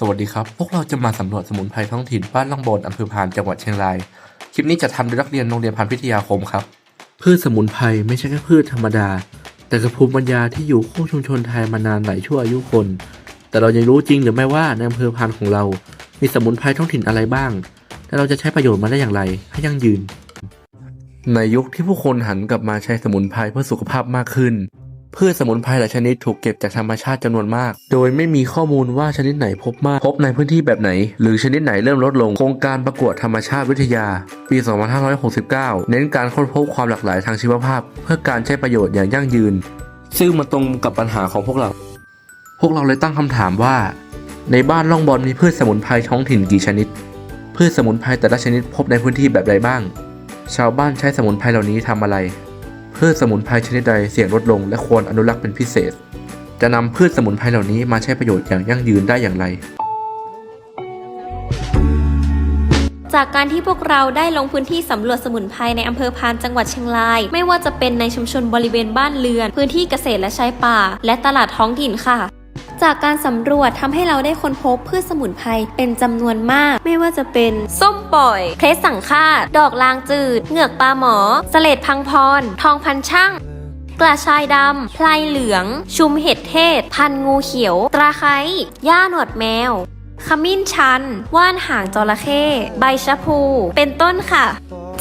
สวัสดีครับ พวกเราจะมาสำรวจสมุนไพรท้องถิ่นบ้านล่องบนอำเภอพานจังหวัดเชียงราย คลิปนี้จะทำโดยนักเรียนโรงเรียนพันธุ์พิทยาคมครับ พืชสมุนไพรไม่ใช่แค่พืชธรรมดา แต่คือภูมิปัญญาที่อยู่คู่ชุมชนไทยมานานหลายชั่วอายุคน แต่เรายังรู้จริงหรือไม่ว่าในอำเภอพานของเรา มีสมุนไพรท้องถิ่นอะไรบ้าง และเราจะใช้ประโยชน์มันได้อย่างไร ให้ยั่งยืน ในยุคที่ผู้คนหันกลับมาใช้สมุนไพรเพื่อสุขภาพมากขึ้น พืชสมุนไพรหลายชนิดถูกเก็บจากธรรมชาติจำนวนมาก โดยไม่มีข้อมูลว่าชนิดไหนพบมาก พบในพื้นที่แบบไหน หรือชนิดไหนเริ่มลดลง โครงการประกวดธรรมชาติวิทยา ปี 2569 เน้นการค้นพบความหลากหลายทางชีวภาพ เพื่อการใช้ประโยชน์อย่างยั่งยืน ซึ่งมาตรงกับปัญหาของพวกเรา พวกเราเลยตั้งคำถามว่า ในบ้านล่องบอลมีพืชสมุนไพรท้องถิ่นกี่ชนิด พืชสมุนไพรแต่ละชนิดพบในพื้นที่แบบใดบ้าง ชาวบ้านใช้สมุนไพรเหล่านี้ทำอะไร พืชสมุนไพรชนิดใดเสี่ยงลดลงและควรอนุรักษ์เป็นพิเศษ จะนำพืชสมุนไพรเหล่านี้มาใช้ประโยชน์อย่างยั่งยืนได้อย่างไร จากการที่พวกเราได้ลงพื้นที่สำรวจสมุนไพรในอำเภอพานจังหวัดเชียงราย ไม่ว่าจะเป็นในชุมชนบริเวณบ้านเรือน พื้นที่เกษตรและชายป่า และตลาดท้องถิ่นค่ะ จากการสำรวจทำให้เราได้ค้นพบพืชสมุนไพรเป็นจำนวนมาก ไม่ว่าจะเป็น ส้มปล่อยเคสสังฆาตดอกลางจืด เหงือกปลาหมอสเลดพังพร ทองพันช่างกระชายดำพลายเหลือง ชุมเห็ดเทศ พันงูเขียว ตราไคร้ย่าหนวดแมว ขมิ้นชัน ว่านหางจระเข้ ใบชะพู เป็นต้นค่ะ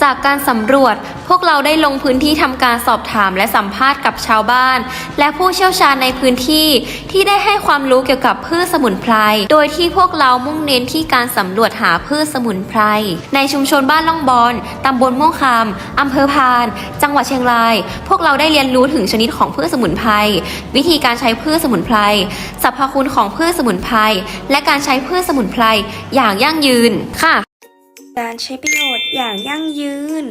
จากการสำรวจ พวกเราได้ลงพื้นที่ทำการสอบถามและสัมภาษณ์กับชาวบ้าน และผู้เชี่ยวชาญในพื้นที่ที่ได้ให้ความรู้เกี่ยวกับพืชสมุนไพร โดยที่พวกเรามุ่งเน้นที่การสำรวจหาพืชสมุนไพร ในชุมชนบ้านล่องบอนตำบลม่วงคำอำเภอพาน จังหวัดเชียงราย พวกเราได้เรียนรู้ถึงชนิดของพืชสมุนไพร วิธีการใช้พืชสมุนไพร สรรพคุณของพืชสมุนไพร และการใช้พืชสมุนไพรอย่างยั่งยืนค่ะ การใช้ประโยชน์อย่างยั่งยืน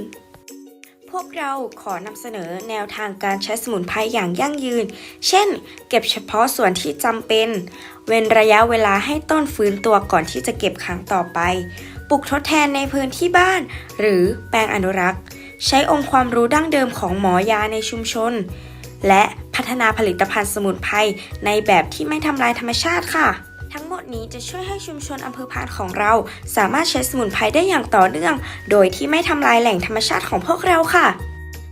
พวกเราขอนำเสนอแนวทางการใช้สมุนไพรอย่างยั่งยืน เช่น เก็บเฉพาะส่วนที่จำเป็น เว้นระยะเวลาให้ต้นฟื้นตัวก่อนที่จะเก็บครั้งต่อไป ปลูกทดแทนในพื้นที่บ้าน หรือแปลงอนุรักษ์ ใช้องค์ความรู้ดั้งเดิมของหมอยาในชุมชน และพัฒนาผลิตภัณฑ์สมุนไพรในแบบที่ไม่ทำลายธรรมชาติค่ะ ทั้งหมดนี้จะช่วยให้ชุมชนอำเภอพานของเรา สามารถใช้สมุนไพรได้อย่างต่อเนื่อง โดยที่ไม่ทำลายแหล่งธรรมชาติของพวกเราค่ะ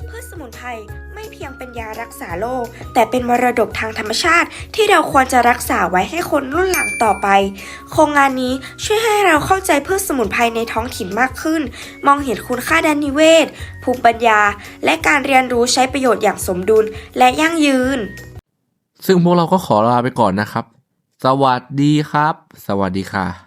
พืชสมุนไพรไม่เพียงเป็นยารักษาโรคแต่เป็นมรดกทางธรรมชาติ ที่เราควรจะรักษาไว้ให้คนรุ่นหลังต่อไป โครงงานนี้ช่วยให้เราเข้าใจพืชสมุนไพรในท้องถิ่นมากขึ้น มองเห็นคุณค่าด้านนิเวศ ภูมิปัญญา และการเรียนรู้ใช้ประโยชน์อย่างสมดุลและยั่งยืน ซึ่งพวกเราก็ขอลาไปก่อนนะครับ สวัสดีครับ สวัสดีค่ะ